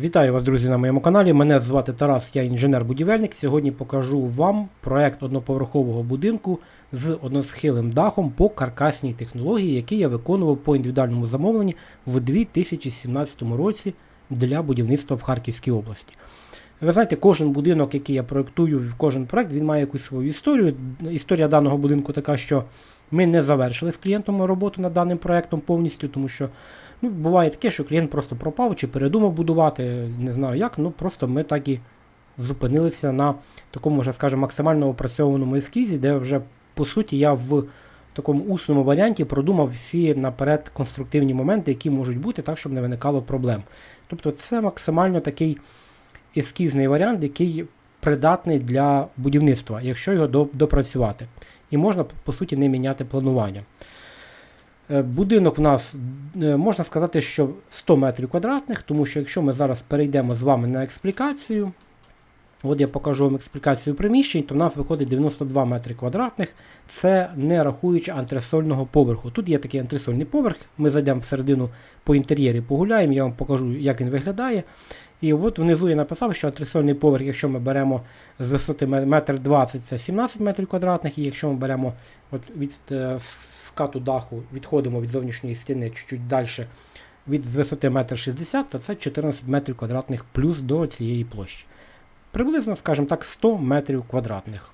Вітаю вас, друзі, на моєму каналі. Мене звати Тарас, я інженер-будівельник. Сьогодні покажу вам проект одноповерхового будинку з односхилим дахом по каркасній технології, який я виконував по індивідуальному замовленні в 2017 році для будівництва в Харківській області. Ви знаєте, кожен будинок, який я проєктую, кожен проект, він має якусь свою історію. Історія даного будинку така, що ми не завершили з клієнтом роботу над даним проектом повністю, тому що ну, буває таке, що клієнт просто пропав чи передумав будувати, не знаю як, ну просто ми так і зупинилися на такому, вже, скажімо, максимально опрацьованому ескізі, де вже по суті я в такому усному варіанті продумав всі наперед конструктивні моменти, які можуть бути, так, щоб не виникало проблем. Тобто це максимально такий ескізний варіант, який придатний для будівництва, якщо його допрацювати. І можна, по суті, не міняти планування. Е, Будинок в нас е, можна сказати, що 100 метрів квадратних, тому що якщо ми зараз перейдемо з вами на експлікацію, от я покажу вам експлікацію приміщень, то в нас виходить 92 метри квадратних, це не рахуючи антресольного поверху. Тут є такий антресольний поверх, ми зайдемо всередину по інтер'єрі, погуляємо, я вам покажу, як він виглядає. І от внизу я написав, що антресольний поверх, якщо ми беремо з висоти 1,20 м, це 17 метрів квадратних, і якщо ми беремо от від е, скату даху, відходимо від зовнішньої стіни чуть-чуть далі від з висоти 1,60 м, то це 14 метрів квадратних плюс до цієї площі. Приблизно, скажімо так, 100 метрів квадратних.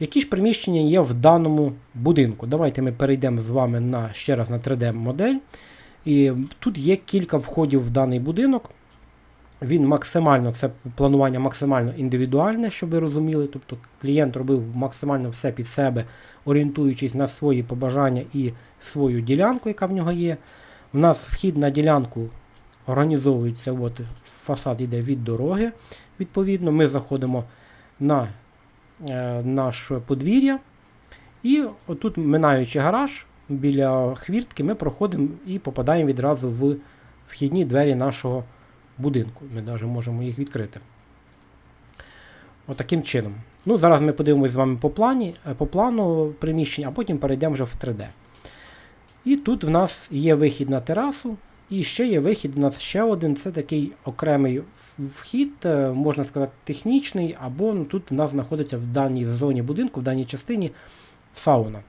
Які ж приміщення є в даному будинку? Давайте ми перейдемо з вами на, ще раз на 3D-модель. І тут є кілька входів в даний будинок. Він максимально, це планування максимально індивідуальне, щоб ви розуміли. Тобто клієнт робив максимально все під себе, орієнтуючись на свої побажання і свою ділянку, яка в нього є. У нас вхід на ділянку організовується, от фасад йде від дороги. Відповідно, ми заходимо на е, наше подвір'я. І отут, минаючи гараж, біля хвіртки, ми проходимо і попадаємо відразу в вхідні двері нашого будинку. Ми навіть можемо їх відкрити. Отаким чином. Ну, Зараз ми подивимося з вами по, плані, е, по плану приміщення, а потім перейдемо вже в 3D. І тут в нас є вихід на терасу. І ще є вихід у нас ще один. Це такий окремий вхід, е, можна сказати, технічний, або ну, тут у нас знаходиться в даній зоні будинку, в даній частині сауна.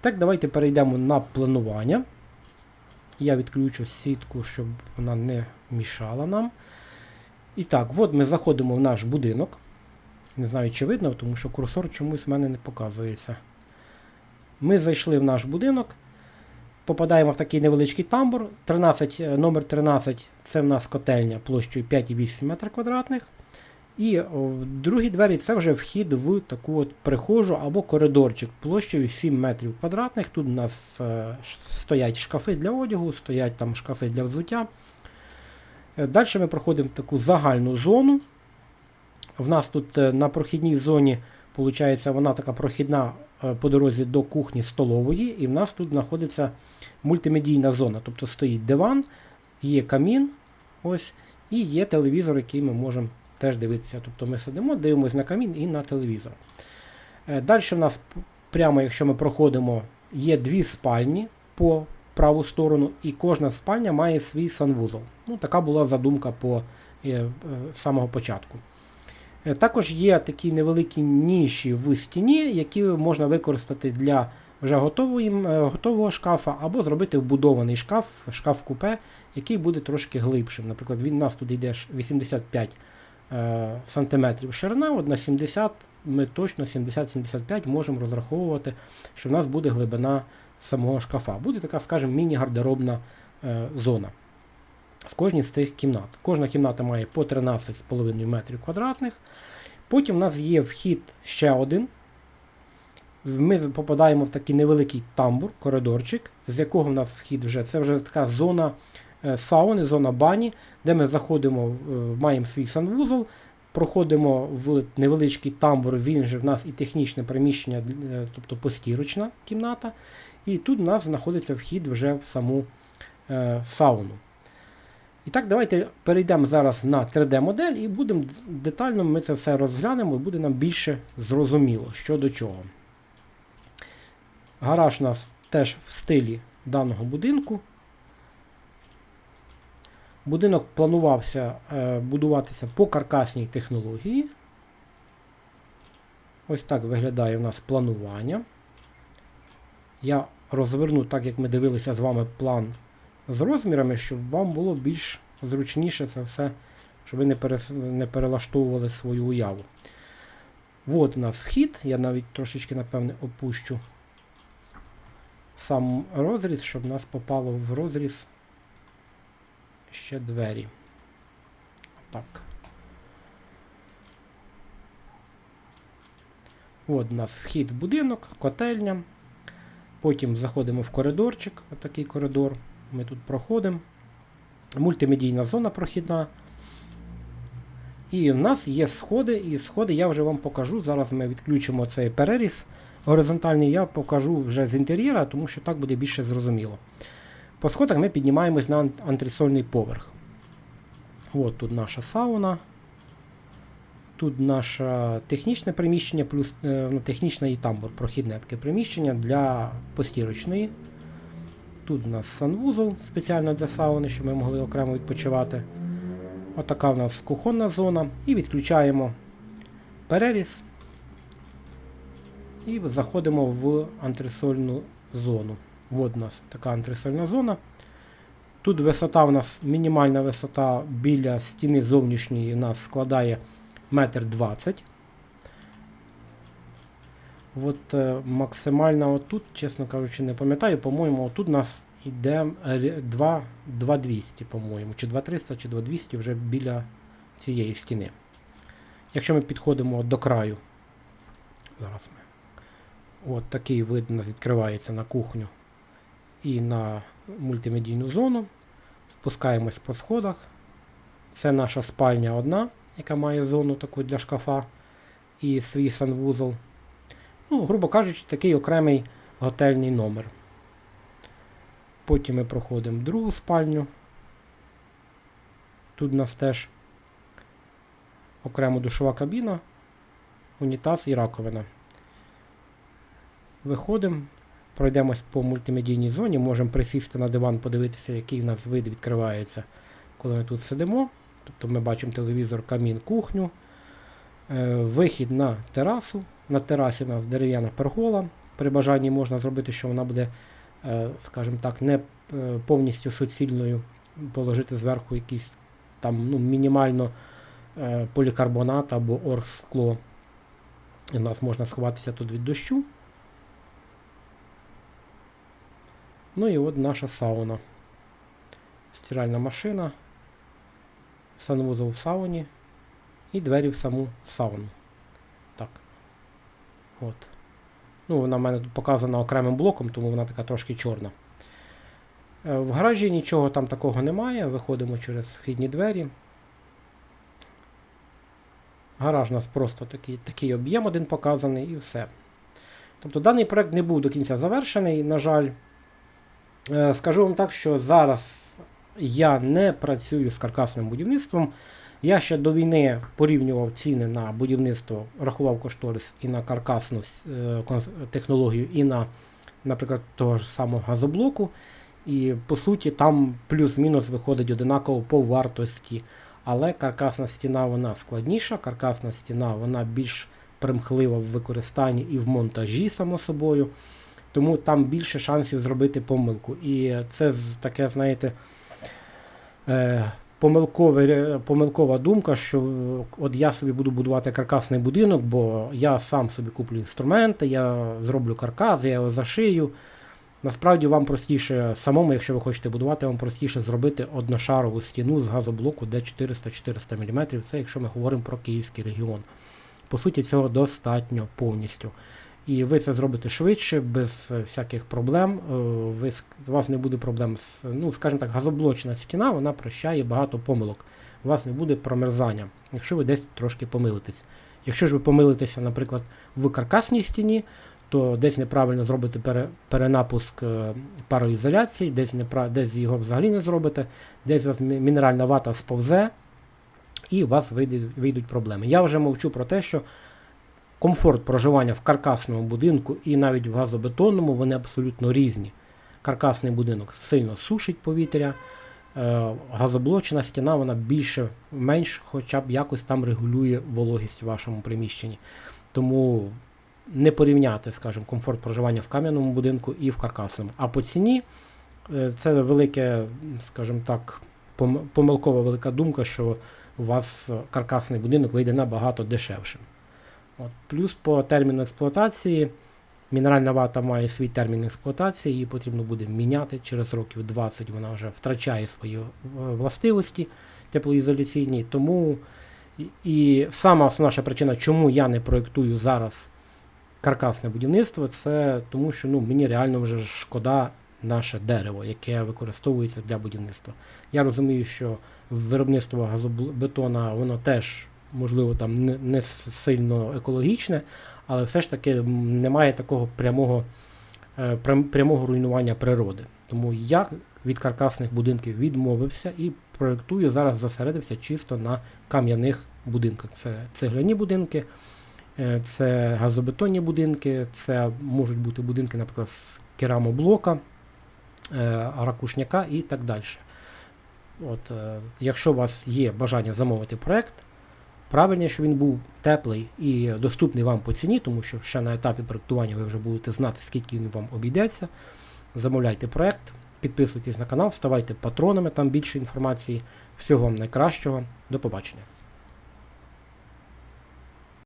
Так, давайте перейдемо на планування. Я відключу сітку, щоб вона не мішала нам. І так, от ми заходимо в наш будинок. Не знаю, чи видно, тому що курсор чомусь в мене не показується. Ми зайшли в наш будинок. Попадаємо в такий невеличкий тамбур. 13, е, номер 13 це в нас котельня площею 5,8 метра квадратних. І о, другі двері це вже вхід в таку от прихожу або коридорчик площею 7 метрів квадратних. Тут у нас е, стоять шкафи для одягу, стоять там шкафи для взуття. Далі ми проходимо в таку загальну зону. В нас тут е, на прохідній зоні, виходить, вона така прохідна е, по дорозі до кухні столової, і в нас тут знаходиться мультимедійна зона. Тобто стоїть диван, є камін, ось, і є телевізор, який ми можемо теж дивитися. Тобто ми сидимо, дивимося на камін і на телевізор. Далі в нас прямо, якщо ми проходимо, є дві спальні по праву сторону, і кожна спальня має свій санвузол. Ну, така була задумка по е, е, самого початку. Е, Також є такі невеликі ніші в стіні, які можна використати для вже готової, е, готового шкафа, або зробити вбудований шкаф, шкаф купе, який буде трошки глибшим. Наприклад, він у нас тут йде 85 е, сантиметрів ширина, от на 70 ми точно 70-75 можемо розраховувати, що в нас буде глибина самого шкафа. Буде така, скажімо, міні-гардеробна е, зона в кожній з цих кімнат. Кожна кімната має по 13,5 метрів квадратних. Потім у нас є вхід ще один. Ми попадаємо в такий невеликий тамбур, коридорчик, з якого в нас вхід вже. Це вже така зона е, сауни, зона бані, де ми заходимо, е, маємо свій санвузол, проходимо в невеличкий тамбур, він же в нас і технічне приміщення, е, тобто постірочна кімната. І тут у нас знаходиться вхід вже в саму е, сауну. І так, давайте перейдемо зараз на 3D-модель і будемо детально ми це все розглянемо і буде нам більше зрозуміло, що до чого. Гараж у нас теж в стилі даного будинку. Будинок планувався е, будуватися по каркасній технології. Ось так виглядає у нас планування. Я розверну так, як ми дивилися з вами план з розмірами, щоб вам було більш зручніше це все, щоб ви не, перелаштовували свою уяву. От у нас вхід, я навіть трошечки, напевне, опущу сам розріз, щоб нас попало в розріз ще двері. Так. От у нас вхід в будинок, котельня. Потім заходимо в коридорчик, отакий коридор. Ми тут проходимо. Мультимедійна зона прохідна. І в нас є сходи, і сходи я вже вам покажу. Зараз ми відключимо цей переріз горизонтальний, я покажу вже з інтер'єра, тому що так буде більше зрозуміло. По сходах ми піднімаємось на антресольний поверх. От тут наша сауна. Тут наше технічне приміщення, плюс е, ну, технічне і тамбур, прохідне таке приміщення для постірочної. Тут у нас санвузол спеціально для сауни, щоб ми могли окремо відпочивати. Отака в нас кухонна зона. І відключаємо переріз. І заходимо в антресольну зону. От у нас така антресольна зона. Тут висота у нас мінімальна висота біля стіни зовнішньої у нас складає 1,20 м. От е, максимальна отут, чесно кажучи, не пам'ятаю, по-моєму, отут у нас йде 2,200, по-моєму, чи 2,300, чи 2,200 вже біля цієї стіни. Якщо ми підходимо до краю, зараз ми. От такий вид у нас відкривається на кухню і на мультимедійну зону. Спускаємось по сходах. Це наша спальня одна, яка має зону таку для шкафа і свій санвузол. Ну, грубо кажучи, такий окремий готельний номер. Потім ми проходимо другу спальню. Тут у нас теж окремо душова кабіна, унітаз і раковина. Виходимо, пройдемось по мультимедійній зоні, можемо присісти на диван, подивитися, який у нас вид відкривається, коли ми тут сидимо. Тобто ми бачимо телевізор, камін, кухню. Е, вихід на терасу. На терасі у нас дерев'яна пергола. При бажанні можна зробити, що вона буде, е, скажімо так, не е, повністю суцільною, положити зверху якийсь там ну, мінімально полікарбонат або оргскло. У нас можна сховатися тут від дощу. Ну і от наша сауна. Стиральна машина, санвузол в сауні і двері в саму сауну. Так. От. Ну, Вона в мене тут показана окремим блоком, тому вона така трошки чорна. Е, в гаражі нічого там такого немає. Виходимо через вхідні двері. Гараж у нас просто такий такий об'єм один показаний і все. Тобто даний проект не був до кінця завершений, на жаль. Е, скажу вам так, що зараз я не працюю з каркасним будівництвом. Я ще до війни порівнював ціни на будівництво, рахував кошторис і на каркасну е, технологію, і на, наприклад, того ж самого газоблоку. І по суті там плюс-мінус виходить одинаково по вартості. Але каркасна стіна вона складніша, каркасна стіна вона більш примхлива в використанні і в монтажі, само собою тому там більше шансів зробити помилку. І це таке, знаєте, е, помилкова думка, що от я собі буду будувати каркасний будинок, бо я сам собі куплю інструменти, я зроблю каркас, я його зашию. Насправді вам простіше самому, якщо ви хочете будувати, вам простіше зробити одношарову стіну з газоблоку де 400-400 мм. Це якщо ми говоримо про Київський регіон. По суті, цього достатньо повністю. І ви це зробите швидше, без е, всяких проблем. Е, ви, У вас не буде проблем з, ну, скажімо так, газоблочна стіна, вона прощає багато помилок. У вас не буде промерзання, якщо ви десь трошки помилитесь. Якщо ж ви помилитеся, наприклад, в каркасній стіні, то десь неправильно зробите пере, перенапуск е, пароізоляції, десь непра, десь його взагалі не зробите, десь у вас мінеральна вата сповзе, і у вас вийдуть, вийдуть проблеми. Я вже мовчу про те, що Комфорт проживання в каркасному будинку і навіть в газобетонному вони абсолютно різні. Каркасний будинок сильно сушить повітря, е, газоблочна стіна, вона більше менш, хоча б якось там регулює вологість в вашому приміщенні. Тому не порівняти, скажімо, комфорт проживання в кам'яному будинку і в каркасному. А по ціні е, це велике, скажімо так, помилкова велика думка, що у вас каркасний будинок вийде набагато дешевшим. От. Плюс по терміну експлуатації. Мінеральна вата має свій термін експлуатації, її потрібно буде міняти через років 20, вона вже втрачає свої е, властивості теплоізоляційні. Тому і, сама основна причина, чому я не проєктую зараз каркасне будівництво, це тому, що ну, мені реально вже шкода наше дерево, яке використовується для будівництва. Я розумію, що виробництво газобетона воно теж, можливо, там не, сильно екологічне, але все ж таки немає такого прямого, е, прямого руйнування природи. Тому я від каркасних будинків відмовився і проєктую зараз зосередився чисто на кам'яних будинках. Це цегляні будинки, е, це газобетонні будинки, це можуть бути будинки, наприклад, з керамоблока, е, ракушняка і так далі. От, якщо у вас є бажання замовити проект, правильно, що він був теплий і доступний вам по ціні, тому що ще на етапі проектування ви вже будете знати, скільки він вам обійдеться. Замовляйте проект, підписуйтесь на канал, ставайте патронами, там більше інформації. Всього вам найкращого. До побачення.